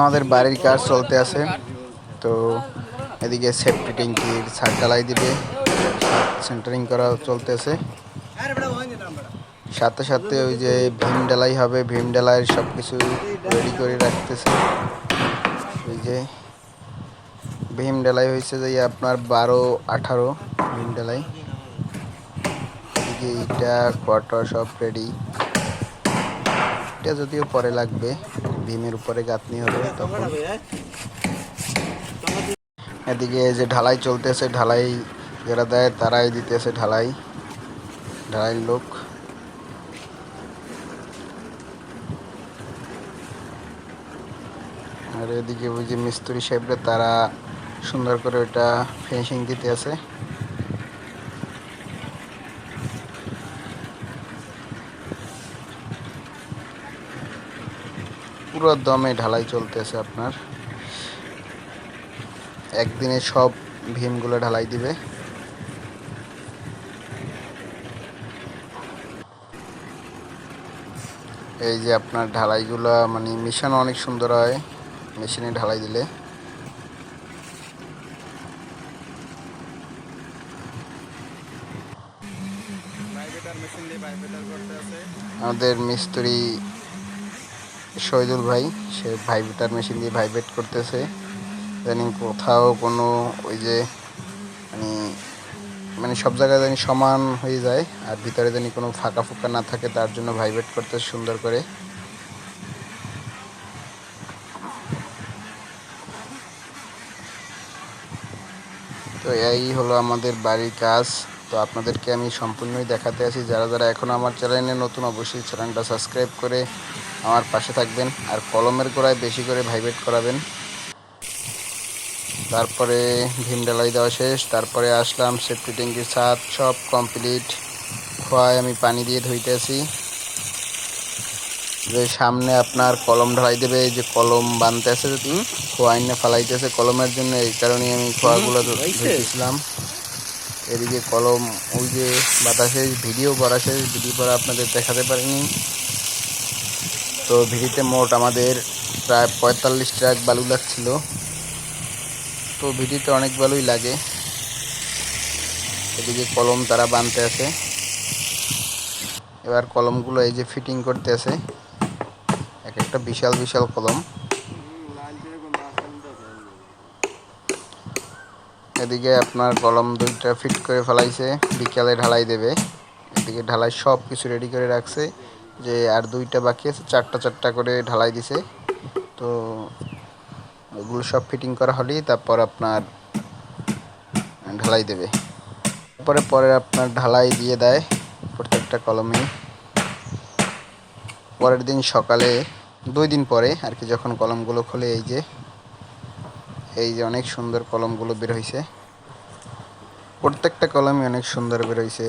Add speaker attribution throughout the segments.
Speaker 1: আমাদের বাড়ির কাজ চলতে আছে। তো এদিকে সেফটি ট্যাঙ্কির ছাদ ঢালাই দিবে। সেন্টারিং করা চলতেছে। সাথে সাথে ওই যে ভীম ডালাই হবে, ভীম ডালাইয়ের সব কিছু রেডি করে রাখতেছে। ওই যে ভীম ডালাই হয়েছে যে আপনার বারো, আঠারো ভীম ডালাই এদিকে ইটা কোয়ার্টার সব রেডি এটা যদিও পরে লাগবে। ভীমের উপরে গাঁথনি হবে তখন। এদিকে যে ঢালাই চলতেছে, ঢালাই যারা দেয় তারাই দিতেছে ঢালাই। ঢালাই লোক। আর এদিকে ওই যে মিস্ত্রি সাহেবরা তারা সুন্দর করে ওটা ফিনিশিং দিতে আছে পুরো দমে ঢালাই চলতেছে আপনার। একদিনে সব ভীমগুলো ঢালাই দিবে। এই যে আপনার ঢালাইগুলো মানে মিশানো অনেক সুন্দর হয় মেশিনে ঢালাই দিলে। আমাদের মিস্ত্রি শহীদুল ভাই, সে ভাইব্রেটার মেশিন দিয়ে ভাইব্রেট করতেছে। জানি কোথাও কোনো ওই যে মানে মানে সব জায়গায় জানি সমান হয়ে যায়, আর ভিতরে জানি কোনো ফাঁকা ফুকা না থাকে, তার জন্য ভাইব্রেট করতে সুন্দর করে। তো এই হলো আমাদের বাড়ির কাজ। তো আপনাদেরকে আমি সম্পূর্ণই দেখাতে আছি। যারা যারা এখনও আমার চ্যানেলে নতুন, অবশ্যই চ্যানেলটা সাবস্ক্রাইব করে আমার পাশে থাকবেন আর কলমের গোড়ায় বেশি করে ভাইব্রেট করাবেন। তারপরে ভীম ডালাই দেওয়া শেষ তারপরে আসলাম সেফটি ট্যাঙ্কির ছাদ সব কমপ্লিট। খোয়ায় আমি পানি দিয়ে ধুইতে ধুইতেছি যে সামনে আপনার কলম ঢালাই দেবে এই যে কলম বানতে আছে খোয়া এনে ফালাইতেছে কলমের জন্য এই কারণে আমি খোয়াগুলো ধুইতেছিলাম। এদিকে কলম ওই যে বাতাসে ভিডিও করা শেষ ভিডিও করা আপনাদের দেখাতে পারিনি। তো ভিডিতে মোট আমাদের প্রায় পঁয়তাল্লিশ ট্রাক বালু লাগছিল। তো ভিডিতে অনেক বালুই লাগে। এদিকে কলম তারা বানতে আছে। এবার কলমগুলো এই যে ফিটিং করতে আছে। এক একটা বিশাল বিশাল কলম। এদিকে আপনার কলম দুইটা ফিট করে ফেলাইছে। বিকালে ঢালাই দেবে। এদিকে ঢালাই সব কিছু রেডি করে রাখছে। যে আর দুইটা বাকি আছে, চারটা চারটা করে ঢালাই দিছে। তো ওগুলো সব ফিটিং করা হলেই তারপর আপনার ঢালাই দেবে। তারপরে পরে আপনার ঢালাই দিয়ে দেয় প্রত্যেকটা কলমে। পরের দিন সকালে, দুই দিন পরে আর কি যখন কলমগুলো খোলে, এই যে এই যে অনেক সুন্দর কলমগুলো বের হয়েছে প্রত্যেকটা কলমই অনেক সুন্দর বের হয়েছে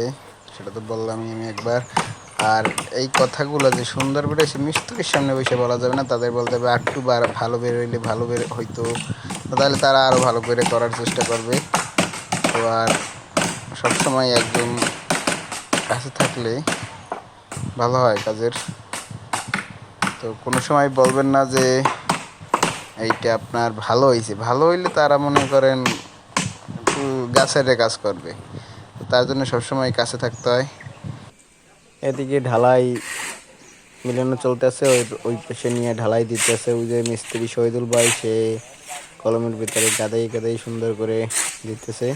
Speaker 1: সেটা তো বললামই আমি একবার। আর এই কথাগুলো যে সুন্দর বেরোয়েছে মিস্ত্রির সামনে বসে বলা যাবে না, তাদের বলতে হবে একটু ভালো বের হইলে ভালো বের হইতো। তাহলে তারা আরও ভালো করে করার চেষ্টা করবে। তো আর সবসময় একজন কাছে থাকলে ভালো হয় কাজের। তো কোনো সময় বলবেন না যে এইটা আপনার ভালো হয়েছে ভালো হইলে তারা মনে করেন একটু গাছের কাজ করবে। তার জন্য সবসময় কাছে থাকতে হয়। এদিকে ঢালাই মিলানো চলতেছে, ওই ওই পাশে নিয়ে ঢালাই দিতেছে। ওই যে মিস্ত্রি শহীদুল ভাই, সে কলমের ভিতরে গাদাই গাদাই সুন্দর করে দিতেছে।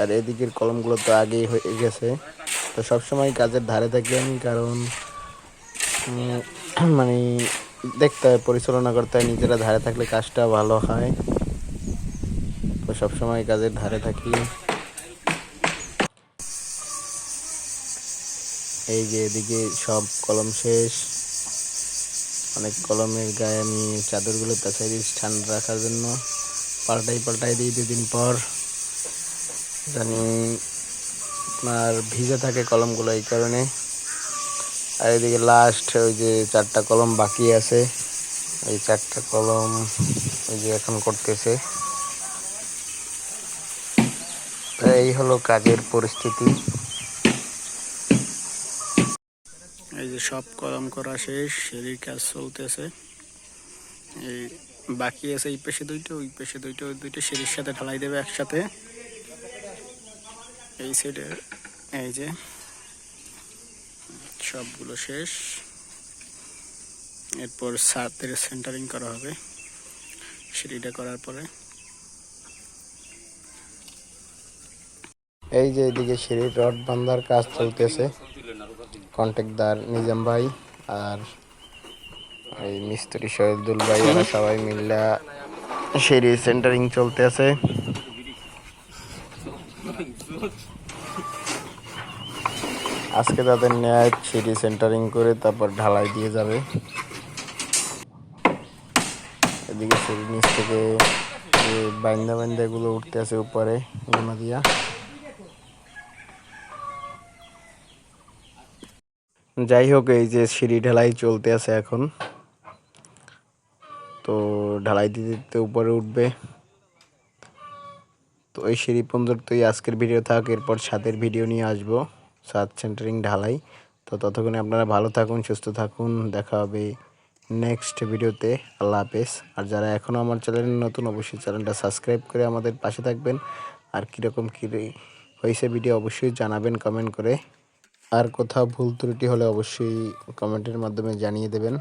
Speaker 1: আর এদিকের কলমগুলো তো আগেই হয়ে গেছে। তো সবসময় কাজের ধারে থাকি আমি, কারণ মানে দেখতে হয়, পরিচালনা করতে হয়, নিজেরা ধারে থাকলে কাজটা ভালো হয়। তো সবসময় কাজের ধারে থাকি। এই যে এদিকে সব কলম শেষ। অনেক কলমের গায়ে আমি চাদরগুলো পেঁচাই দিয়েছি ঠান্ডা রাখার জন্য। পাল্টাই পাল্টাই দিই দুদিন পর। জানি আপনার ভিজে থাকে কলমগুলো এই কারণে। আর এদিকে লাস্ট ওই যে চারটা কলম বাকি আছে। এই চারটা কলম ওই যে এখন করতেছে। এই হলো কাজের পরিস্থিতি। এই যে সব কলম করা শেষ সিঁড়ির কাজ চলতেছে। এই বাকি আছে এই পেশে দুইটা, ওই পেশে দুইটা, ওই দুইটা, সিঁড়ির সাথে ঢালাই দেবে একসাথে। এই সাইডে এই যে সবগুলো শেষ। এরপর ছাদের সেন্টারিং করা হবে সিঁড়িটা করার পরে। এই যে এদিকে সিঁড়ির রড বান্ধার কাজ চলতেছে। কন্ট্রাক্টদার নিজাম ভাই আর এই মিস্ত্রি শহীদুল ভাই, এরা সবাই মিল্লা সিঁড়ি সেন্টারিং চলতে আছে। আজকে তাদের ন্যায় সিঁড়ি সেন্টারিং করে তারপর ঢালাই দিয়ে যাবে। এদিকে সিঁড়ির নিচ থেকে বাইন্দা বাইন্দা গুলো উঠতে আছে উপরে গুনা দিয়া যাই হোক এই যে সিঁড়ি ঢালাই চলতে আছে এখন। তো ঢালাই দিতে দিতে উপরে উঠবে। তো এই সিঁড়ি পর্যন্তই আজকের ভিডিও থাক, এরপর ছাদের ভিডিও নিয়ে আসব। ছাদ সেন্টারিং ঢালাই। তো ততক্ষণে আপনারা ভালো থাকুন, সুস্থ থাকুন। দেখা হবে নেক্সট ভিডিওতে। আল্লাহ হাফেজ। আর যারা এখনও আমার চ্যানেল নতুন, অবশ্যই চ্যানেলটা সাবস্ক্রাইব করে আমাদের পাশে থাকবেন। আর কীরকম কী হয়েছে ভিডিও অবশ্যই জানাবেন কমেন্ট করে। আর কোথাও ভুল ত্রুটি হলে অবশ্যই কমেন্টের মাধ্যমে জানিয়ে দেবেন।